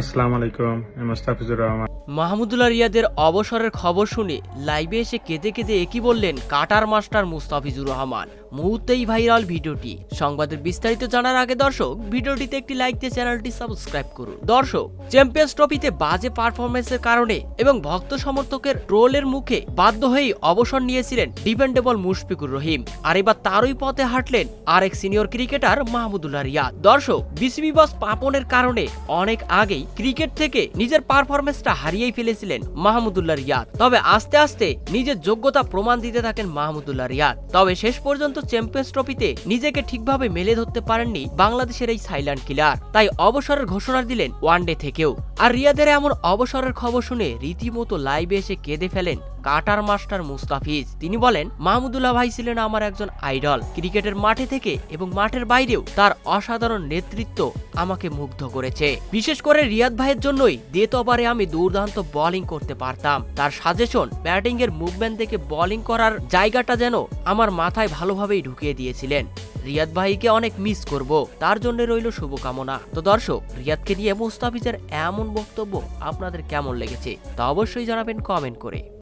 আসসালামু আলাইকুম মোস্তাফিজুর রহমান। মাহমুদুল্লাহ রিয়াদের অবসরের খবর শুনে লাইভে এসে কেঁদে কেঁদে একই বললেন কাটার মাস্টার মুস্তাফিজুর রহমান। মুহূর্তেই ভাইরাল ভিডিওটি। সংবাদের বিস্তারিত জানার আগে দর্শক, ভিডিওটিতে একটি লাইক দিয়ে চ্যানেলটি সাবস্ক্রাইব করুন। দর্শক, চ্যাম্পিয়ন্স ট্রফিতে বাজে পারফরমেন্সের কারণে এবং ভক্ত সমর্থকের ট্রোলের মুখে বাধ্য হয়েই অবসর নিয়েছিলেন ডিপেন্ডেবল মুশফিকুর রহিম। আর এবার তারই পথে হাঁটলেন আরেক সিনিয়র ক্রিকেটার মাহমুদুল্লাহ রিয়াদ। দর্শক, বিসিবি বস পাপনের কারণে অনেক আগেই ক্রিকেট থেকে নিজের পারফরমেন্সটা হারিয়েই ফেলেছিলেন মাহমুদুল্লাহ রিয়াদ। তবে আস্তে আস্তে নিজের যোগ্যতা প্রমাণ দিতে থাকেন মাহমুদুল্লাহ রিয়াদ। তবে শেষ পর্যন্ত চ্যাম্পিয়ন্স ট্রফিতে নিজেকে ঠিকভাবে মেলে ধরতে পারেননি বাংলাদেশের এই সাইল্যান্ড কিলার। তাই অবসরের ঘোষণা দিলেন ওয়ানডে থেকেও। আর রিয়াদের এমন অবসরের খবর শুনে রীতিমতো লাইভে এসে কেঁদে ফেলেন কাটার মাস্টার মুস্তাফিজ। তিনি বলেন, মাহমুদুল্লাহ ভাই ছিলেন আমার একজন আইডল। ক্রিকেটের মাঠে থেকে এবং মাঠের বাইরেও তার অসাধারণ নেতৃত্ব আমাকে মুগ্ধ করেছে। বিশেষ করে রিয়াদ ভাইয়ের জন্যই ওভারে আমি দুর্দান্ত বোলিং করতে পারতাম। তার সাজেশন ব্যাটিং এর মুভমেন্ট থেকে বোলিং করার জায়গাটা যেন আমার মাথায় ভালোভাবেই ঢুকিয়ে দিয়েছিলেন। রিয়াদ ভাইকে অনেক মিস করব, তার জন্য রইল শুভকামনা। তো দর্শক, রিয়াদকে নিয়ে মুস্তাফিজের এমন বক্তব্য আপনাদের কেমন লেগেছে তা অবশ্যই জানাবেন কমেন্ট করে।